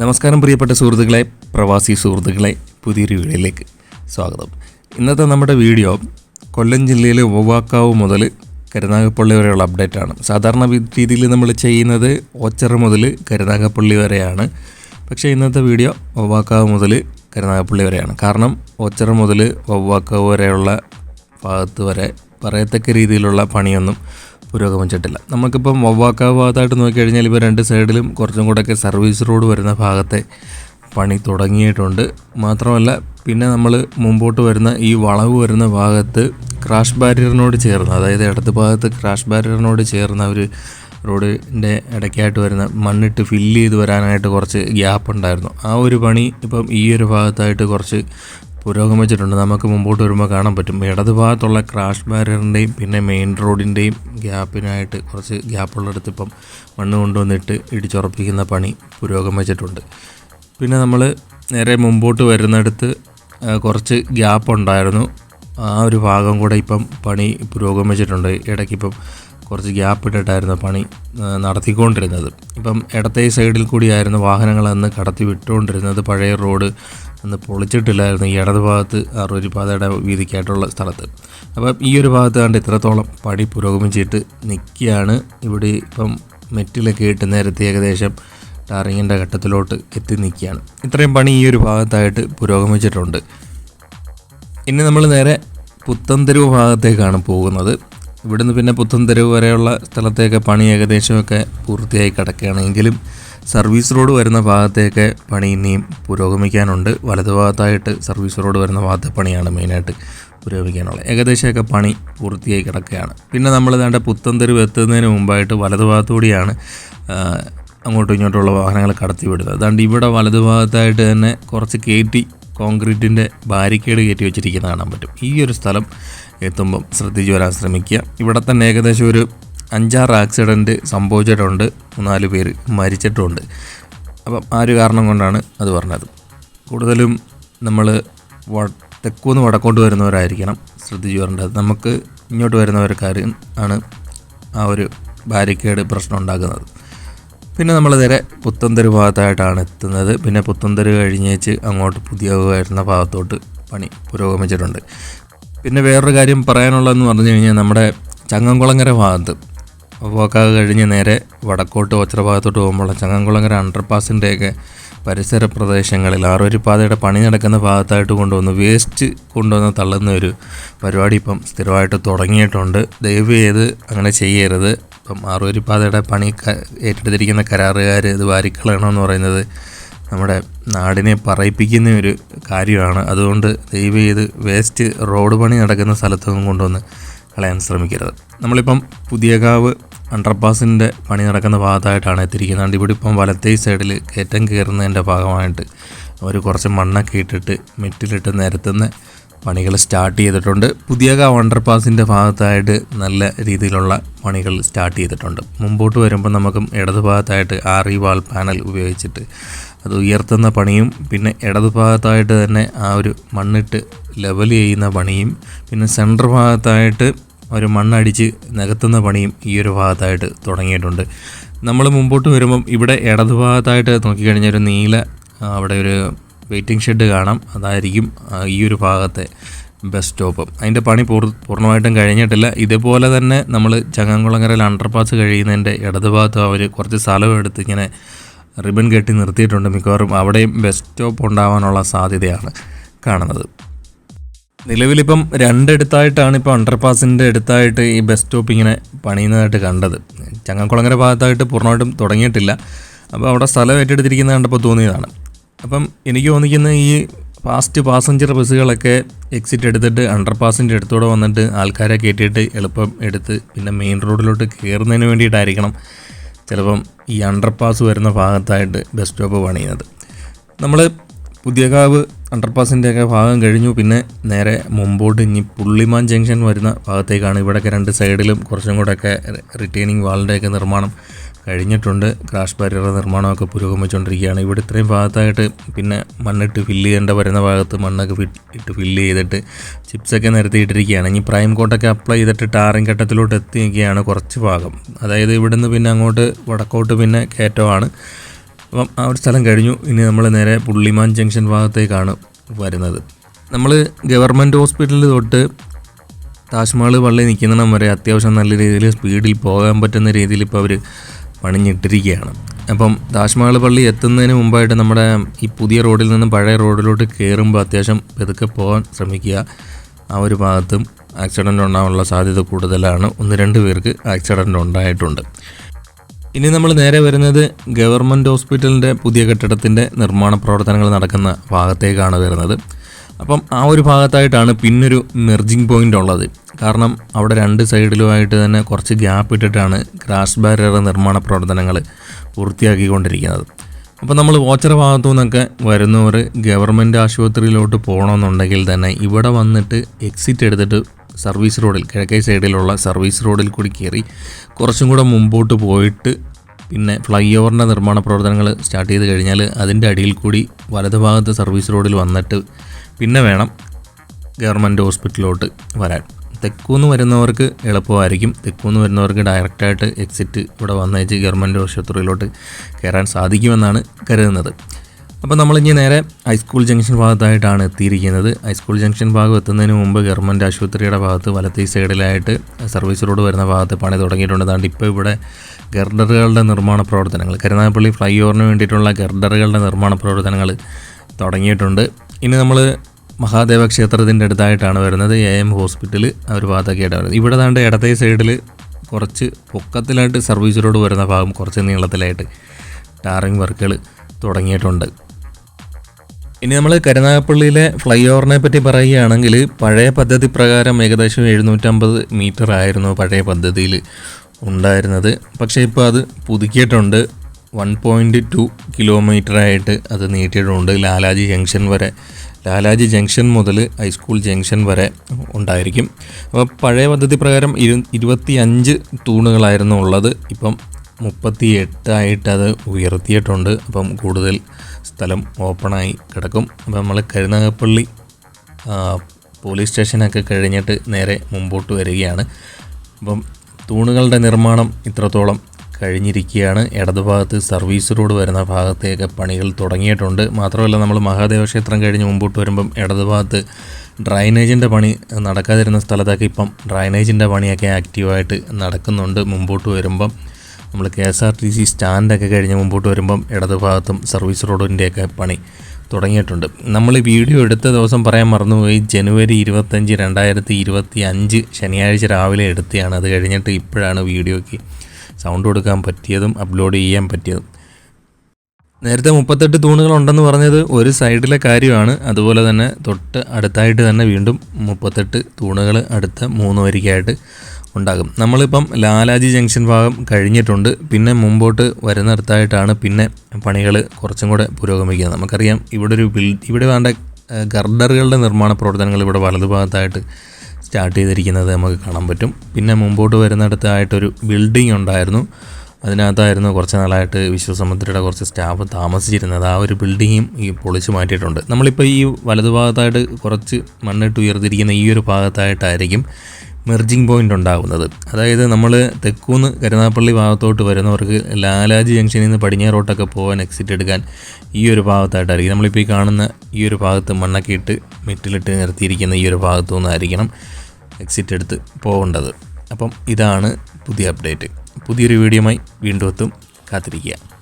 നമസ്കാരം പ്രിയപ്പെട്ട സുഹൃത്തുക്കളെ പ്രവാസി സുഹൃത്തുക്കളെ പുതിയൊരു വീഡിയോയിലേക്ക് സ്വാഗതം. ഇന്നത്തെ നമ്മുടെ വീഡിയോ കൊല്ലം ജില്ലയിലെ ഒവാക്കാവ് മുതൽ കരുനാഗപ്പള്ളി വരെയുള്ള അപ്ഡേറ്റ് ആണ് സാധാരണ രീതിയിൽ നമ്മൾ ചെയ്യുന്നത് ഓച്ചറ മുതൽ കരുനാഗപ്പള്ളി വരെയാണ്. പക്ഷേ ഇന്നത്തെ വീഡിയോ ഒവ്വാക്കാവ് മുതൽ കരുനാഗപ്പള്ളി വരെയാണ്. കാരണം ഓച്ചറ മുതൽ ഒവ്വാക്കാവ് വരെയുള്ള ഭാഗത്ത് വരെ പറയത്തക്ക രീതിയിലുള്ള പണിയൊന്നും പുരോഗമിച്ചിട്ടില്ല. നമുക്കിപ്പം വവ്വാക്ക ഭാഗത്തായിട്ട് നോക്കിക്കഴിഞ്ഞാൽ ഇപ്പോൾ രണ്ട് സൈഡിലും കുറച്ചും കൂടെയൊക്കെ സർവീസ് റോഡ് വരുന്ന ഭാഗത്തെ പണി തുടങ്ങിയിട്ടുണ്ട് മാത്രമല്ല പിന്നെ നമ്മൾ മുമ്പോട്ട് വരുന്ന ഈ വളവ് വരുന്ന ഭാഗത്ത് ക്രാഷ് ബാരിയറിനോട് ചേർന്ന് അതായത് ഇടത് ഭാഗത്ത് ക്രാഷ് ബാരിയറിനോട് ചേർന്ന ഒരു റോഡിന്റെ ഇടയ്ക്കായിട്ട് വരുന്ന മണ്ണിട്ട് ഫില്ല് ചെയ്ത് വരാനായിട്ട് കുറച്ച് ഗ്യാപ്പ് ഉണ്ടായിരുന്നു ആ ഒരു പണി ഇപ്പം ഈ ഒരു ഭാഗത്തായിട്ട് കുറച്ച് പുരോഗമിച്ചിട്ടുണ്ട് നമുക്ക് മുമ്പോട്ട് വരുമ്പോൾ കാണാൻ പറ്റും. ഇടത് ഭാഗത്തുള്ള ക്രാഷ് ബാരിയറിന്റെയും പിന്നെ മെയിൻ റോഡിന്റെയും ഗ്യാപ്പിനായിട്ട് കുറച്ച് ഗ്യാപ്പുള്ളിടത്ത് ഇപ്പം മണ്ണ് കൊണ്ടുവന്നിട്ട് ഇടിച്ചുറപ്പിക്കുന്ന പണി പുരോഗമിച്ചിട്ടുണ്ട് പിന്നെ നമ്മൾ നേരെ മുമ്പോട്ട് വരുന്നിടത്ത് കുറച്ച് ഗ്യാപ്പ് ഉണ്ടായിരുന്നു. ആ ഒരു ഭാഗം കൂടെ ഇപ്പം പണി പുരോഗമിച്ചിട്ടുണ്ട് ഇടയ്ക്കിപ്പം കുറച്ച് ഗ്യാപ്പ് ഇട്ടിട്ടായിരുന്നു പണി നടത്തിക്കൊണ്ടിരുന്നത്. ഇപ്പം ഇടത്തെ സൈഡിൽ കൂടിയായിരുന്നു വാഹനങ്ങളെന്ന് കടത്തി വിട്ടുകൊണ്ടിരുന്നത്. പഴയ റോഡ് അന്ന് പൊളിച്ചിട്ടില്ലായിരുന്നു ഈ ഇടത് ഭാഗത്ത് അറുപത് പാതയുടെ വീതിക്കായിട്ടുള്ള സ്ഥലത്ത്. അപ്പം ഈ ഒരു ഭാഗത്ത് കണ്ട് ഇത്രത്തോളം പടി പുരോഗമിച്ചിട്ട് നിൽക്കുകയാണ്. ഇവിടെ ഇപ്പം മെറ്റിലൊക്കെ ഇട്ട് നേരത്തെ ഏകദേശം ടാറിങ്ങിന്റെ ഘട്ടത്തിലോട്ട് എത്തി നിൽക്കുകയാണ്. ഇത്രയും പണി ഈ ഒരു ഭാഗത്തായിട്ട് പുരോഗമിച്ചിട്ടുണ്ട്. ഇനി നമ്മൾ നേരെ പുത്തൻതെരുവ് ഭാഗത്തേക്കാണ് പോകുന്നത്. ഇവിടുന്ന് പിന്നെ പുത്തൻതെരുവ് വരെയുള്ള സ്ഥലത്തേക്ക് പണി ഏകദേശമൊക്കെ പൂർത്തിയായി കിടക്കുകയാണ്. എങ്കിലും സർവീസ് റോഡ് വരുന്ന ഭാഗത്തേക്ക് പണി ഇനിയും പുരോഗമിക്കാനുണ്ട്. വലതുഭാഗത്തായിട്ട് സർവീസ് റോഡ് വരുന്ന ഭാഗത്തെ പണിയാണ് മെയിനായിട്ട് പുരോഗമിക്കാനുള്ളത്. ഏകദേശമൊക്കെ പണി പൂർത്തിയായി കിടക്കുകയാണ്. പിന്നെ നമ്മൾ വേണ്ട പുത്തൻതെരുവ് എത്തുന്നതിന് മുമ്പായിട്ട് വലതുഭാഗത്തുകൂടിയാണ് ഭാഗത്തുകൂടിയാണ് അങ്ങോട്ടും ഇങ്ങോട്ടുള്ള വാഹനങ്ങൾ കടത്തിവിടുന്നത് അതുകൊണ്ട് ഇവിടെ വലതുഭാഗത്തായിട്ട് തന്നെ കുറച്ച് കയറ്റി കോൺക്രീറ്റിന്റെ ബാരിക്കേഡ് കയറ്റി വെച്ചിരിക്കുന്ന കാണാൻ പറ്റും. ഈ ഒരു സ്ഥലം എത്തുമ്പം ശ്രദ്ധിച്ചു വരാൻ ശ്രമിക്കുക. ഇവിടെ തന്നെ ഏകദേശം ഒരു അഞ്ചാറ് ആക്സിഡന്റ് സംഭവിച്ചിട്ടുണ്ട്. മൂന്നാൽ പേര് മരിച്ചിട്ടുണ്ട്. അപ്പം ആ ഒരു കാരണം കൊണ്ടാണ് അത് പറഞ്ഞത്. കൂടുതലും നമ്മൾ തെക്കുന്ന് വടക്കോട്ട് വരുന്നവരായിരിക്കണം ശ്രദ്ധിച്ചു വരേണ്ടത്. നമുക്ക് ഇങ്ങോട്ട് വരുന്നവർക്കാർ ആണ് ആ ഒരു ബാരിക്കേഡ് പ്രശ്നം ഉണ്ടാക്കുന്നത് പിന്നെ നമ്മൾ നേരെ പുത്തൻതെരു ഭാഗത്തായിട്ടാണ് എത്തുന്നത്. പിന്നെ പുത്തൻതെരു കഴിഞ്ഞേച്ച് അങ്ങോട്ട് പുതിയ വരുന്ന ഭാഗത്തോട്ട് പണി പുരോഗമിച്ചിട്ടുണ്ട്. പിന്നെ വേറൊരു കാര്യം പറയാനുള്ളതെന്ന് പറഞ്ഞു കഴിഞ്ഞാൽ നമ്മുടെ ചങ്ങംകുളങ്ങര ഭാഗത്ത് പോക്കാവ് കഴിഞ്ഞ് നേരെ വടക്കോട്ട് ഒച്ചറ ഭാഗത്തോട്ട് പോകുമ്പോൾ ചങ്ങംകുളങ്ങര അണ്ടർപാസിന്റെയൊക്കെ പരിസര പ്രദേശങ്ങളിൽ ആറുവരിപ്പാതയുടെ പണി നടക്കുന്ന ഭാഗത്തായിട്ട് കൊണ്ടുവന്ന് വേസ്റ്റ് കൊണ്ടുവന്ന് തള്ളുന്ന ഒരു പരിപാടി ഇപ്പം സ്ഥിരമായിട്ട് തുടങ്ങിയിട്ടുണ്ട്. ദയവ് ചെയ്ത് അങ്ങനെ ചെയ്യരുത്. ഇപ്പം ആറുവരിപ്പാതയുടെ പണി ഏറ്റെടുത്തിരിക്കുന്ന കരാറുകാർ ഇത് വാരിക്കളയണമെന്ന് പറയുന്നത് നമ്മുടെ നാടിനെ പറയിപ്പിക്കുന്ന ഒരു കാര്യമാണ്. അതുകൊണ്ട് ദയവ് ചെയ്ത് വേസ്റ്റ് റോഡ് പണി നടക്കുന്ന സ്ഥലത്തൊന്നും കൊണ്ടുവന്ന് കളയാൻ ശ്രമിക്കരുത്. നമ്മളിപ്പം പുതിയകാവ് അണ്ടർപാസിന്റെ പണി നടക്കുന്ന ഭാഗത്തായിട്ടാണ് എത്തിയിരിക്കുന്നത്. ഇവിടെ ഇപ്പം വലത്തേ സൈഡിൽ കയറ്റം കയറുന്നതിന്റെ ഭാഗമായിട്ട് അവർ കുറച്ച് മണ്ണൊക്കെ ഇട്ടിട്ട് മെറ്റിലിട്ട് നിരത്തുന്ന പണികൾ സ്റ്റാർട്ട് ചെയ്തിട്ടുണ്ട്. പുതിയകാവ് അണ്ടർപാസിന്റെ ഭാഗത്തായിട്ട് നല്ല രീതിയിലുള്ള പണികൾ സ്റ്റാർട്ട് ചെയ്തിട്ടുണ്ട്. മുമ്പോട്ട് വരുമ്പോൾ നമുക്കും ഇടത് ഭാഗത്തായിട്ട് ആറി വാൾ പാനൽ ഉപയോഗിച്ചിട്ട് അത് ഉയർത്തുന്ന പണിയും പിന്നെ ഇടത് ഭാഗത്തായിട്ട് തന്നെ ആ ഒരു മണ്ണിട്ട് ലെവൽ ചെയ്യുന്ന പണിയും പിന്നെ സെന്റർ ഭാഗത്തായിട്ട് ഒരു മണ്ണടിച്ച് നികത്തുന്ന പണിയും ഈ ഒരു ഭാഗത്തായിട്ട് തുടങ്ങിയിട്ടുണ്ട്. നമ്മൾ മുമ്പോട്ട് വരുമ്പം ഇവിടെ ഇടത് ഭാഗത്തായിട്ട് നോക്കിക്കഴിഞ്ഞാൽ ഒരു നീല അവിടെ ഒരു വെയിറ്റിംഗ് ഷെഡ് കാണാം. അതായിരിക്കും ഈ ഒരു ഭാഗത്തെ ബസ് സ്റ്റോപ്പ് അതിന്റെ പണി പൂർ പൂർണമായിട്ടും കഴിഞ്ഞിട്ടില്ല. ഇതുപോലെ തന്നെ നമ്മൾ ചങ്ങാങ്കുളങ്ങരയിൽ അണ്ടർപാസ് കഴിയുന്നതിന്റെ ഇടത് ഭാഗത്ത് അവർ കുറച്ച് സ്ഥലം എടുത്ത് ഇങ്ങനെ റിബൺ കെട്ടി നിർത്തിയിട്ടുണ്ട് മിക്കവാറും. അവിടെയും ബസ് സ്റ്റോപ്പ് ഉണ്ടാവാനുള്ള സാധ്യതയാണ് കാണുന്നത്. നിലവിലിപ്പം രണ്ടിടത്തായിട്ടാണ് ഇപ്പോൾ അണ്ടർപാസിന്റെ അടുത്തായിട്ട് ഈ ബസ് സ്റ്റോപ്പ് ഇങ്ങനെ പണിയുന്നതായിട്ട് കണ്ടത്. ചങ്ങക്കുളങ്ങര ഭാഗത്തായിട്ട് പൂർണമായിട്ടും തുടങ്ങിയിട്ടില്ല. അപ്പോൾ അവിടെ സ്ഥലം ഏറ്റെടുത്തിരിക്കുന്നത് കണ്ടപ്പോൾ തോന്നിയതാണ്. അപ്പം എനിക്ക് തോന്നിക്കുന്ന ഈ ഫാസ്റ്റ് പാസഞ്ചർ ബസ്സുകളൊക്കെ എക്സിറ്റ് എടുത്തിട്ട് അണ്ടർപാസിന്റെ അടുത്തൂടെ വന്നിട്ട് ആൾക്കാരെ കയറ്റിയിട്ട് എളുപ്പം എടുത്ത് പിന്നെ മെയിൻ റോഡിലോട്ട് കയറുന്നതിന് വേണ്ടിയിട്ടായിരിക്കണം. ചിലപ്പം ഈ അണ്ടർപാസ് വരുന്ന ഭാഗത്തായിട്ട് ബസ് സ്റ്റോപ്പ് പണിയുന്നത്. നമ്മൾ പുതിയകാവ് അണ്ടർപാസിന്റെയൊക്കെ ഭാഗം കഴിഞ്ഞു. പിന്നെ നേരെ മുമ്പോട്ട് ഇനി പുള്ളിമാൻ ജംഗ്ഷൻ വരുന്ന ഭാഗത്തേക്കാണ്. ഇവിടെയൊക്കെ രണ്ട് സൈഡിലും കുറച്ചും കൂടെയൊക്കെ റിട്ടേണിങ് വാളിന്റെയൊക്കെ നിർമ്മാണം കഴിഞ്ഞിട്ടുണ്ട്. ക്രാഷ് ബാരിയറുടെ നിർമ്മാണമൊക്കെ പുരോഗമിച്ചുകൊണ്ടിരിക്കുകയാണ് ഇവിടെ ഇത്രയും ഭാഗത്തായിട്ട് പിന്നെ മണ്ണിട്ട് ഫില്ല് ചെയ്യേണ്ട വരുന്ന ഭാഗത്ത് മണ്ണൊക്കെ ഇട്ട് ഫില്ല് ചെയ്തിട്ട് ചിപ്സൊക്കെ നിരത്തിയിട്ടിരിക്കുകയാണ്. ഇനി പ്രൈം കോട്ടൊക്കെ അപ്ലൈ ചെയ്തിട്ട് ടാറിങ് ഘട്ടത്തിലോട്ട് എത്തിയൊക്കെയാണ് കുറച്ച് ഭാഗം. അതായത് ഇവിടുന്ന് പിന്നെ അങ്ങോട്ട് വടക്കോട്ട് പിന്നെ കയറ്റമാണ്. അപ്പം ആ ഒരു സ്ഥലം കഴിഞ്ഞു. ഇനി നമ്മൾ നേരെ പുള്ളിമാൻ ജംഗ്ഷൻ ഭാഗത്തേക്കാണ് വരുന്നത്. നമ്മൾ ഗവൺമെന്റ് ഹോസ്പിറ്റലിൽ തൊട്ട് താജ്മഹൽ പള്ളി നിൽക്കുന്നിടം വരെ അത്യാവശ്യം നല്ല രീതിയിൽ സ്പീഡിൽ പോകാൻ പറ്റുന്ന രീതിയിൽ ഇപ്പോൾ അവർ പണിഞ്ഞിട്ടിരിക്കുകയാണ്. അപ്പം താജ്മഹൽ പള്ളി എത്തുന്നതിന് മുമ്പായിട്ട് നമ്മുടെ ഈ പുതിയ റോഡിൽ നിന്ന് പഴയ റോഡിലോട്ട് കയറുമ്പോൾ അത്യാവശ്യം പെതുക്കെ പോകാൻ ശ്രമിക്കുക. ആ ഒരു ഭാഗത്തും ആക്സിഡന്റ് ഉണ്ടാകാനുള്ള സാധ്യത കൂടുതലാണ്. ഒന്ന് രണ്ട് പേർക്ക് ആക്സിഡന്റ് ഉണ്ടായിട്ടുണ്ട്. ഇനി നമ്മൾ നേരെ വരുന്നത് ഗവൺമെന്റ് ഹോസ്പിറ്റലിന്റെ പുതിയ കെട്ടിടത്തിന്റെ നിർമ്മാണ പ്രവർത്തനങ്ങൾ നടക്കുന്ന ഭാഗത്തേക്കാണ് വരുന്നത്. അപ്പം ആ ഒരു ഭാഗത്തായിട്ടാണ് പിന്നൊരു മെർജിങ് പോയിന്റ് ഉള്ളത്. കാരണം അവിടെ രണ്ട് സൈഡിലുമായിട്ട് തന്നെ കുറച്ച് ഗ്യാപ്പ് ഇട്ടിട്ടാണ് ക്രാഷ് ബാരിയർ നിർമ്മാണ പ്രവർത്തനങ്ങൾ പൂർത്തിയാക്കിക്കൊണ്ടിരിക്കുന്നത്. അപ്പോൾ നമ്മൾ വാച്ചർ ഭാഗത്തു നിന്നൊക്കെ വരുന്നവർ ഗവൺമെന്റ് ആശുപത്രിയിലോട്ട് പോകണമെന്നുണ്ടെങ്കിൽ തന്നെ ഇവിടെ വന്നിട്ട് എക്സിറ്റ് എടുത്തിട്ട് സർവീസ് റോഡിൽ കിഴക്കേ സൈഡിലുള്ള സർവീസ് റോഡിൽ കൂടി കയറി കുറച്ചും കൂടെ മുമ്പോട്ട് പോയിട്ട് പിന്നെ ഫ്ലൈ ഓവറിന്റെ നിർമ്മാണ പ്രവർത്തനങ്ങൾ സ്റ്റാർട്ട് ചെയ്ത് കഴിഞ്ഞാൽ അതിന്റെ അടിയിൽ കൂടി വലതുഭാഗത്ത് സർവീസ് റോഡിൽ വന്നിട്ട് പിന്നെ വേണം ഗവൺമെന്റ് ഹോസ്പിറ്റലിലോട്ട് വരാൻ. തെക്കൂന്ന് വരുന്നവർക്ക് എളുപ്പമായിരിക്കും. തെക്കൂന്ന് വരുന്നവർക്ക് ഡയറക്റ്റായിട്ട് എക്സിറ്റ് ഇവിടെ വന്നേച്ച് ഗവൺമെന്റ് ആശുപത്രിയിലോട്ട് കയറാൻ സാധിക്കുമെന്നാണ് കരുതുന്നത്. അപ്പോൾ നമ്മളിനി നേരെ ഹൈസ്കൂൾ ജംഗ്ഷൻ ഭാഗത്തായിട്ടാണ് എത്തിയിരിക്കുന്നത്. ഹൈസ്കൂൾ ജംഗ്ഷൻ ഭാഗം എത്തുന്നതിന് മുമ്പ് ഗവൺമെന്റ് ആശുപത്രിയുടെ ഭാഗത്ത് വലത്തേ സൈഡിലായിട്ട് സർവീസ് റോഡ് വരുന്ന ഭാഗത്ത് പണി തുടങ്ങിയിട്ടുണ്ട്. ഇപ്പോൾ ഇവിടെ ഗർഡറുകളുടെ നിർമ്മാണ പ്രവർത്തനങ്ങൾ കരുനാഗപ്പള്ളി ഫ്ലൈ ഓവറിന് വേണ്ടിയിട്ടുള്ള ഗർഡറുകളുടെ നിർമ്മാണ പ്രവർത്തനങ്ങൾ തുടങ്ങിയിട്ടുണ്ട്. ഇനി നമ്മൾ മഹാദേവ ക്ഷേത്രത്തിന്റെ അടുത്തായിട്ടാണ് വരുന്നത്. എ എം ഹോസ്പിറ്റൽ ആ ഒരു വരുന്നത്. ഇവിടെ താണ്ട് ഇടത്തെ സൈഡിൽ കുറച്ച് പൊക്കത്തിലായിട്ട് സർവീസ് റോഡ് വരുന്ന ഭാഗം കുറച്ച് നീളത്തിലായിട്ട് ടാറിങ് വർക്കുകൾ തുടങ്ങിയിട്ടുണ്ട്. ഇനി നമ്മൾ കരുനാഗപ്പള്ളിയിലെ ഫ്ലൈ ഓവറിനെ പറ്റി പറയുകയാണെങ്കിൽ പഴയ പദ്ധതി പ്രകാരം ഏകദേശം എഴുന്നൂറ്റമ്പത് മീറ്റർ ആയിരുന്നു പഴയ പദ്ധതിയിൽ ഉണ്ടായിരുന്നത്. പക്ഷേ ഇപ്പോൾ അത് പുതുക്കിയിട്ടുണ്ട്. വൺ പോയിന്റ് ടു കിലോമീറ്ററായിട്ട് അത് നീട്ടിയിട്ടുണ്ട്. ലാലാജി ജംഗ്ഷൻ വരെ ലാലാജി ജംഗ്ഷൻ മുതൽ ഹൈസ്കൂൾ ജംഗ്ഷൻ വരെ ഉണ്ടായിരിക്കും. അപ്പോൾ പഴയ പദ്ധതി പ്രകാരം ഇരു ഇരുപത്തി അഞ്ച് തൂണുകളായിരുന്നു ഉള്ളത്. ഇപ്പം മുപ്പത്തി എട്ടായിട്ട് അത് ഉയർത്തിയിട്ടുണ്ട്. അപ്പം കൂടുതൽ സ്ഥലം ഓപ്പണായി കിടക്കും. അപ്പം നമ്മൾ കരുനാഗപ്പള്ളി പോലീസ് സ്റ്റേഷനൊക്കെ കഴിഞ്ഞിട്ട് നേരെ മുമ്പോട്ട് വരികയാണ്. അപ്പം തൂണുകളുടെ നിർമ്മാണം ഇത്രത്തോളം കഴിഞ്ഞിരിക്കുകയാണ്. ഇടതുഭാഗത്ത് സർവീസ് റോഡ് വരുന്ന ഭാഗത്തേക്ക് പണികൾ തുടങ്ങിയിട്ടുണ്ട്. മാത്രമല്ല നമ്മൾ മഹാദേവ ക്ഷേത്രം കഴിഞ്ഞ് മുമ്പോട്ട് വരുമ്പം ഇടതുഭാഗത്ത് ഡ്രൈനേജിന്റെ പണി നടക്കാതിരുന്ന സ്ഥലത്തൊക്കെ ഇപ്പം ഡ്രൈനേജിന്റെ പണിയൊക്കെ ആക്റ്റീവായിട്ട് നടക്കുന്നുണ്ട് മുമ്പോട്ട് വരുമ്പം. നമ്മൾ K S R T C സ്റ്റാൻഡൊക്കെ കഴിഞ്ഞ് മുമ്പോട്ട് വരുമ്പം ഇടതുഭാഗത്തും സർവീസ് റോഡിന്റെയൊക്കെ പണി തുടങ്ങിയിട്ടുണ്ട്. നമ്മൾ വീഡിയോ എടുത്ത ദിവസം പറയാൻ മറന്നുപോയി. ജനുവരി ഇരുപത്തഞ്ച് രണ്ടായിരത്തി ഇരുപത്തി അഞ്ച് ശനിയാഴ്ച രാവിലെ എടുത്തതാണ്. അത് കഴിഞ്ഞിട്ട് ഇപ്പോഴാണ് വീഡിയോയ്ക്ക് സൗണ്ട് കൊടുക്കാൻ പറ്റിയതും അപ്ലോഡ് ചെയ്യാൻ പറ്റിയതും. നേരത്തെ മുപ്പത്തെട്ട് തൂണുകൾ ഉണ്ടെന്ന് പറഞ്ഞത് ഒരു സൈഡിലെ കാര്യമാണ്. അതുപോലെ തന്നെ തൊട്ട് അടുത്തായിട്ട് തന്നെ വീണ്ടും മുപ്പത്തെട്ട് തൂണുകൾ അടുത്ത മൂന്ന് വരിക്കായിട്ട് ഉണ്ടാകും. നമ്മളിപ്പം ലാലാജി ജംഗ്ഷൻ ഭാഗം കഴിഞ്ഞിട്ടുണ്ട്. പിന്നെ മുമ്പോട്ട് വരുന്നിടത്തായിട്ടാണ് പിന്നെ പണികൾ കുറച്ചും കൂടെ പുരോഗമിക്കുന്നത്. നമുക്കറിയാം ഇവിടെ ഒരു ബിൽ ഇവിടെ വേണ്ട ഗർഡറുകളുടെ നിർമ്മാണ പ്രവർത്തനങ്ങൾ ഇവിടെ വലതുഭാഗത്തായിട്ട് സ്റ്റാർട്ട് ചെയ്തിരിക്കുന്നത് നമുക്ക് കാണാൻ പറ്റും. പിന്നെ മുമ്പോട്ട് വരുന്നിടത്തായിട്ടൊരു ബിൽഡിംഗ് ഉണ്ടായിരുന്നു. അതിനകത്തായിരുന്നു കുറച്ച് നാളായിട്ട് വിശ്വസമുദ്രയുടെ കുറച്ച് സ്റ്റാഫ് താമസിച്ചിരുന്നത്. ആ ഒരു ബിൽഡിങ്ങും ഈ പൊളിച്ച് മാറ്റിയിട്ടുണ്ട്. നമ്മളിപ്പോൾ ഈ വലതുഭാഗത്തായിട്ട് കുറച്ച് മണ്ണിട്ട് ഉയർത്തിരിക്കുന്ന ഈ ഒരു ഭാഗത്തായിട്ടായിരിക്കും മെർജിങ് പോയിന്റ് ഉണ്ടാകുന്നത് അതായത് നമ്മൾ തെക്കൂന്ന് കരുനാപ്പള്ളി ഭാഗത്തോട്ട് വരുന്നവർക്ക് ലാലാജി ജംഗ്ഷനിൽ നിന്ന് പടിഞ്ഞാറോട്ടൊക്കെ പോകാൻ എക്സിറ്റ് എടുക്കാൻ ഈ ഒരു ഭാഗത്തായിട്ടായിരിക്കും. നമ്മളിപ്പോൾ ഈ കാണുന്ന ഈ ഒരു ഭാഗത്ത് മണ്ണൊക്കെ ഇട്ട് മെറ്റിലിട്ട് നിർത്തിയിരിക്കുന്ന ഈ ഒരു ഭാഗത്തു നിന്നായിരിക്കണം എക്സിറ്റ് എടുത്ത് പോകേണ്ടത്. അപ്പം ഇതാണ് പുതിയ അപ്ഡേറ്റ് പുതിയൊരു വീഡിയോയുമായി വീണ്ടും എത്തും. കാത്തിരിക്കുക.